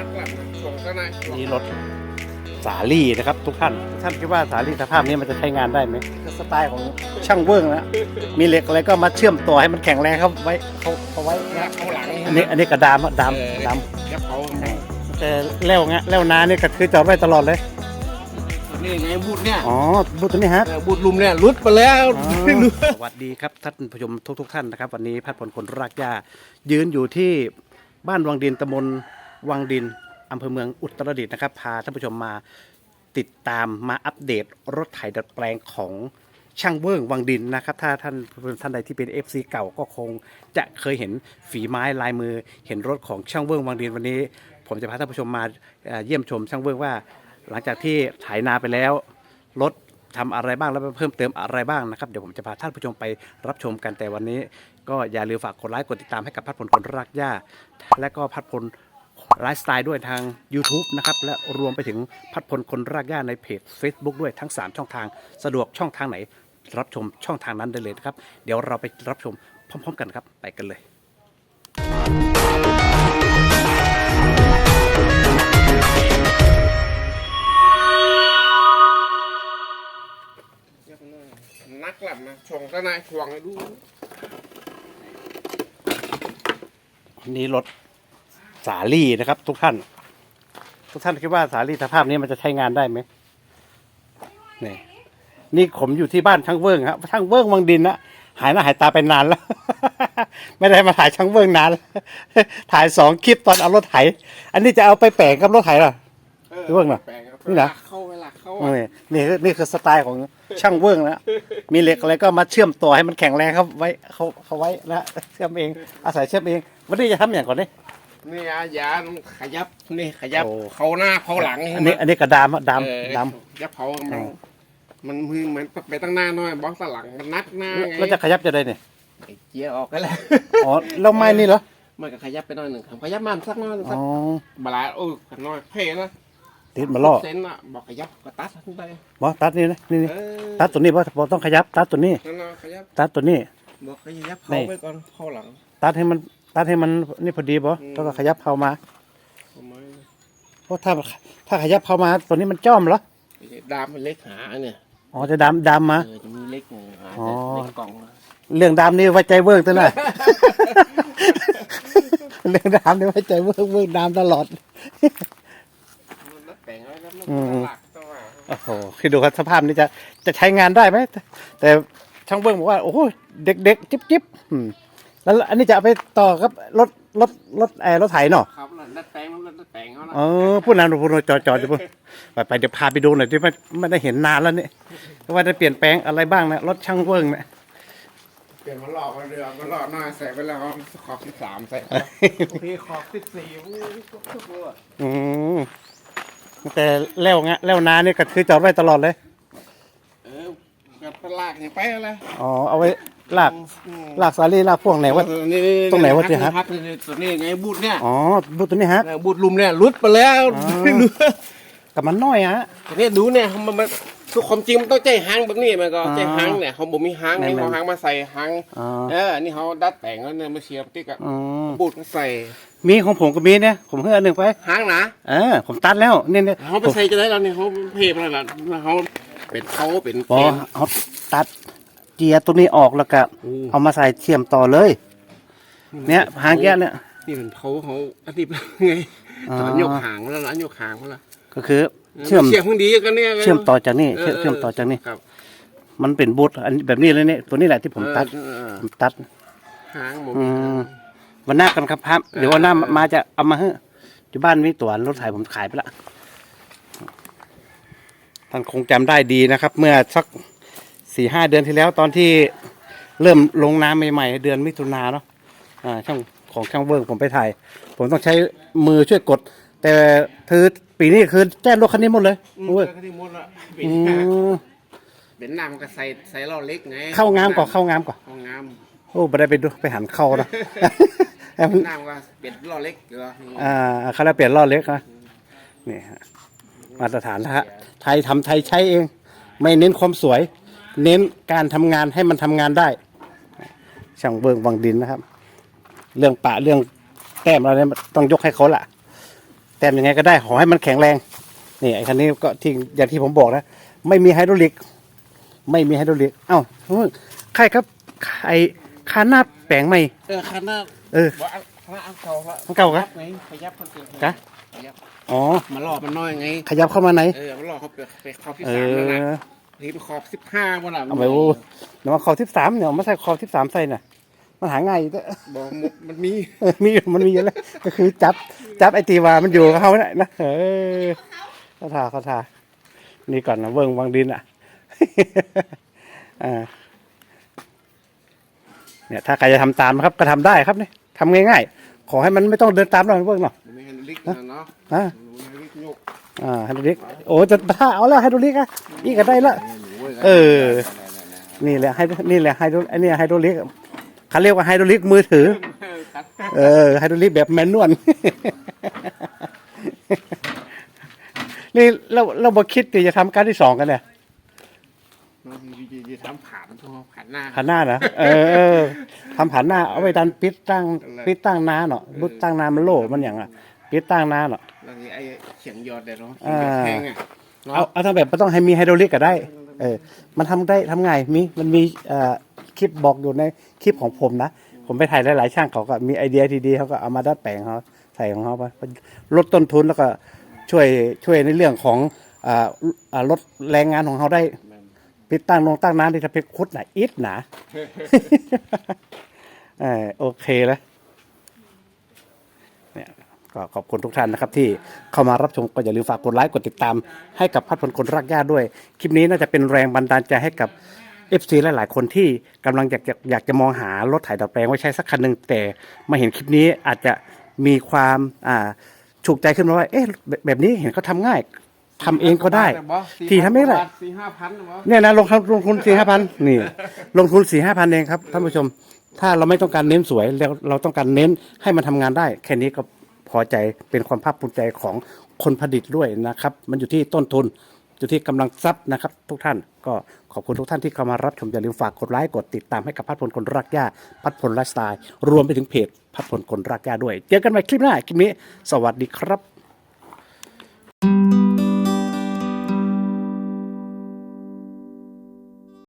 นักกลับนะส่งก็นายนี่รถสาลี่นะครับ ทุกท่านท่านคิดว่าสาลี่สภาพนี้มันจะใช้งานได้ไหมคือสไตล์ของช่างเวิ้งนะมีเหล็กอะไรก็มาเชื่อมต่อให้มันแข็งแรงครับไว้เขาเขาไว้นันะกเขาหลังอันนี้อันนี้กระดามอะดามเออดามยับเขาแต่แล้วงะแล้วนาเนี่ยก็คือจอดไว้ตลอดเลยนี่ไงบูดเนี่ยอ๋อบูธตัวนี้ฮะเออบูดลุมเนี่ยรุดไปแล้วอ๋อไม่รู้สวัสดีครับท่านผู้ชมทุกทุกๆท่านนะครับ วันนี้พัดผลคนรากหญ้ายืนอยู่ที่บ้านวังดินตำบล วังดินอำเภอเมืองอุตรดิตถ์นะครับ พาท่านผู้ชมมาติดตามมาอัปเดตรถไถดัดแปลงของช่างเวิ้งวังดินนะครับ ถ้าท่านท่านใดที่เป็น FC เก่าก็คงจะเคยเห็นฝีไม้ลายมือเห็นรถของช่างเวิ้งวังดินวันนี้ ผมจะพาท่านผู้ชมมาเอ่อเยี่ยมชมช่างเวิ้งว่า หลังจากที่ไถนาไปแล้ว รถทำอะไรบ้างแล้วเพิ่มเติมอะไรบ้างนะครับ เดี๋ยวผมจะพาท่านผู้ชมไปรับชมกันแต่วันนี้ ก็อย่าลืมฝากกดไลค์กดติดตามให้กับพัดพลคนรักหญ้าและก็พัดพล ไลฟ์สไตล์ด้วยทาง YouTube นะครับ และรวมไปถึงพัดพลคนรักหญ้าในเพจ Facebook ด้วยทั้ง 3 ช่องทาง สะดวกช่องทางไหน รับชมช่องทางนั้นได้เลยนะครับ เดี๋ยวเราไปรับชมพร้อม ๆ กันครับ ไปกันเลยนักกลับนะส่งก็นายทวงให้ดู นี่รถ สาลี่นะครับ ทุกท่าน ทุกท่านคิดว่าสาลี่สภาพนี้มันจะใช้งานได้ไหมนี่นี่ผมอยู่ที่บ้านช่างเวิ้งครับช่างเวิ้งวังดินนะหายหน้าหายตาไปนานแล้ว ไม่ได้มาถ่ายช่างเวิ้งนานแล้วถ่ายสองคลิปตอนเอารถไถ อันนี้จะเอาไปแปลงกับรถไถเหรอเรื่องน่ะแปลงครับนี่นะเข้าเวลาเข้านี่นี่คือนี่คือสไตล์ของช่างเวิ้งนะมีเหล็กอะไรก็มาเชื่อมต่อให้มันแข็งแรงครับไว้เขาเขาไว้นะเชื่อมเองอาศัยเชื่อมเองวันนี้จะทำอย่างก่อนนี่ นี่อาญาขยับนี่ขยับโอ้ เขาหน้าเขาหลังอันนี้อันนี้กระดามอะดามเออดาม ยับเขาอ๋มันอมันมือเหมือนไปตั้งหน้าน้อยบล็อกตะหลังมันนัดหน้าไงแล้วจะขยับจะได้เนี่ยไอ้เจียออกกันแล้วอ๋อแล้วไม้นี่เหรอมันก็ขยับไปหน้อยหนึ่งครับขยับมันสักหน้อยหนึ่งสัอ๋กอบลาโอ้ยขน้อยเพ่นะติดมาล่อเซนอะบอกขยับก็ตัดขึ้นไปบอตัดนี่นะนี่นี่เออตัดตัวนี้บอสต้องขยับตัดตัวนี้ นั่นน่ะขยับตัดตัวนี้ บอกขยับนี่เขาไปก่อนเข้าหลังตัดให้มัน ตัดให้มันนี่พอดีบออืมแล้วก็ขยับเข้ามาเอาไม้เพราะถ้าถ้าขยับเข้ามาตัวนี้มันจ้อมเหรอดามมันเล็กหาเนี่ยอ๋อจะดามดามมาเออจะมีเล็กหนึ่งหาอ๋อแต่เล็กกล่องนะเรื่องดามนี่ไว้ใจเวิร์กตัวน่ะเรื่องดามนี่ไว้ใจเวิร์กเวิร์กดามตลอดมันนัดแต่งแล้วครับมันอืมหลักตัวโอ้โหคือดูครับสภาพนี้จะจะใช้งานได้ไหมแต่แต่ช่างเบิ้งบอกว่าโอ้โหเด็กๆจิ๊บจิ๊บอืม แล้วอันนี้จะเอาไปต่อกับรถรถรถแอร์รถไถเนาะครับแล้วนัดแต่งแล้วนัดแต่งเขานะเออพูดนานพูดนานจอดจอดเดี๋ยวพูดไปไปเดี๋ยวพาไปดูหน่อยที่ไม่ไม่ได้เห็นนานแล้วเนี่ยว่าได้เปลี่ยนแปลงอะไรบ้างนะรถช่างเบิ้งเนี่ยเปลี่ยนมาหลอกมาเรือมาหลอกหน้าใส่ไปแล้วขอบสิบสามใส่พี่ขอบสิบสี่วู้ยทุกตัวอืมแต่แล้วงะแล้วนาเนี่ยก็คือจอดไว้ตลอดเลย เออกับตลากเนี่ยไปอะไรอ๋อเอาไว้ ลากลากสาลีลากพวกไหนวะ ตรงไหนวะที่ฮัทฮัทนี่ตัวนี้ไงบูดเนี่ยอ๋อบูธตัวนี้ฮะเออบูดลุมเนี่ยรุดไปแล้วอ๋อ ไม่รู้กับมันน้อยฮะ แต่เนี่ยดูเนี่ยมันมันคือความจริงมันต้องใจหางแบบนี้มันก็อ๋อใจหางเนี่ยเขาบอกมีหางแม่นนี่ๆเขาหางมาใส่หางอ๋อ เออนี่เขาดัดแต่งแล้วเนี่ยมาเสียบติ๊กอะอ๋อบูดมาใส่มีของผมก็มีเนี่ยผมเพิ่งอันหนึ่งไปหางหนาเออผมตัดแล้วเนี่ยเนี่ยเขาไปใส่จะได้แล้วเนี่ยเขาเพลอะไรล่ะเขาเป็นเขาเป็นพอเกมเอาตัดเจียร์ตัวนี้ออกแล้วก็อืมเอามาใส่เทียมต่อเลย เนี่ยหางแก้เนี่ย นี่เป็นเขาเขาอันนี้ไงอ๋อ ตอนยกหางแล้วนะยกหางแล้วก็คือเชื่อมเชื่อมพึ่งดีกันเนี่ยเชื่อมต่อจากนี่เชื่อมเชื่อมต่อจากนี่ครับมันเป็นบูทอันแบบนี้เลยเนี่ยตัวนี้แหละที่ผมตัดเออเออผมตัด หางหมดอืมวันหน้ากันครับครับเดี๋ยววันหน้ามาจะเอามาให้ที่บ้านมีตัวรถไถผมขายไปละท่านคงจำได้ดีนะครับ เมื่อสัก สี่ห้าเดือนที่แล้วตอนที่เริ่มลงน้ำใหม่ๆ เดือนมิถุนาเนาะอ่าช่างของช่างเวิร์กผมไปถ่าย ผมต้องใช้มือช่วยกด แต่เธอปีนี้คือแจ้งรถคันนี้หมดเลยอืมเวิร์กแล้วก็ที่หมดละเป็อืนมเป็นน้ำก็ใส่ใส่เหล้าเล็กไงเข้างามกว่าเข้างามกว่าเข้างามโอ้ไม่ได้ไปดูไปหันเข้านะ น้ำก็เป็นเหล้าเล็กเหรออ่าเขาแล้วเปลี่ยนล้อเล็กนะนี่ฮะมาตรฐานนะฮะไทยทำไทยใช้เอง ไม่เน้นความสวย เน้นการทำงานให้มันทำงานได้ ช่างเบิงวังดินนะครับ เรื่องปะเรื่องแต้มอะไรเนี่ยต้องยกให้เขาละแต้มยังไงก็ได้ขอให้มันแข็งแรงนี่ไอ้คันนี้ก็ที่อย่างที่ผมบอกนะ ไม่มีไฮดรอลิก ไม่มีไฮดรอลิก เอ้าใครครับไอ้คานหน้าแปลงใหม่ เออคันหน้าเออ ว่าคันหน้าอันเก่าละอันเก่าเหรอไงขยับคนเกิดกะขยับอ๋อ มาหลอกมันน้อยไง ขยับเข้ามาไหน เออมันหลอกเขาไปไปขอบที่เอสามแล้วนะอ นี่ไปขอบสิบห้าวันละเอาไปโอ้เดี๋ยวมาขอทิปสามเนี่ยเอามาใส่ขอทิปสามใส่น่ะ มันหาง่ายอยู่เด้อบอกมันมีเออมีอยู่มันมีอยู่แล้วก็คือจับจับไอตีวามันอยู่กับเขาเนี่ยนะเออเขาทาเขาทานี่ก่อนนะเวิ้งวางดินอะ อ่าเนี่ยถ้าใครจะทำตามนะครับก็ทำได้ครับเนี่ยทำง่ายๆ ขอให้มันไม่ต้องเดินตามเราเวิ้งเนาะมันมีแฮนด์ลิกนะเนาะอ่า มันมีแฮนด์ลิกยก อ่าไฮดรอลิกโอ้จะถ้าเอาแล้วไฮดรอลิกอะนี่ก็ได้ละ เออ นี่แหละไฮนี่แหละไฮดรไอเนี่ยไฮดรอลิกเขาเรียกว่าไฮดรอลิกมือถือ เออไฮดรอลิกแบบแมนนวลนี่เราเราบอกคิดที่จะทำการที่สองกันเนี่ยจะทำผ่านทผ่านหน้าผ่านหน้านะเออเออทำผ่านหน้าเอาไปดันปิดตั้งปิดตั้งน้าเนาะบุดตั้งน้ามันโล่มันอย่างอะ ปิดตั้งน้าเนาะแล้วนี่ไอ้เขียงยอดเดี๋ยวเนาะอ่าแห้งอะเอาเนาะเอาทำแบบไม่ต้องให้มีไฮดรอลิกก็ได้ เออ มันทำได้ทำไงมีมันมีเอ่อคลิปบอกอยู่ในคลิปของผมนะ ผมไปถ่ายหลายๆช่างเขาก็มีไอเดียดีๆเขาก็เอามาดัดแปลงเขาใส่ของเขาไปลดต้นทุนแล้วก็ช่วยช่วยในเรื่องของอ่าอ่าลดแรงงานของเขาได้ปิดตั้งลงตั้งน้ำที่จะไปคุดหนาอิดหนาเออโอเคแล้วเนี่ย ก็ขอบคุณทุกท่านนะครับที่เข้ามารับชมก็อย่าลืมฝากกดไลค์กดติดตาม ให้กับพัดพลคนรักญาติด้วย คลิปนี้น่าจะเป็นแรงบันดาลใจให้กับ FC หลาย ๆ คนที่กำลังอยากจะอยากจะมองหารถไถดัดแปลงไว้ใช้สักคันหนึ่งแต่มาเห็นคลิปนี้อาจจะมีความอ่าฉุกใจขึ้นมาว่าเอ๊ะแบบแบบนี้เห็นเขาทำง่ายทำเองก็ได้ ที่ทำเองแหละสี่ห้าพันนะบอสเนี่ยนะลงทุนลงทุนสี่ห้าพันนี่ ลงทุนสี่ห้าพันเองครับท่านผู้ชม ถ้าเราไม่ต้องการเน้นสวยแล้วเราต้องการเน้นให้มันทำงานได้ แค่นี้ก็ พอใจเป็นความภาคภูมิใจของคนผลิตด้วยนะครับ มันอยู่ที่ต้นทุนอยู่ที่กำลังทรัพย์นะครับ ทุกท่านก็ขอบคุณทุกท่านที่เข้ามารับชมอย่าลืมฝากกดไลค์กดติดตามให้กับพัดพลคนรักย่าพัดพลไลฟ์สไตล์รวมไปถึงเพจพัดพลคนรักย่าด้วย เจอกันใหม่คลิปหน้าคลิปนี้ สวัสดีครับ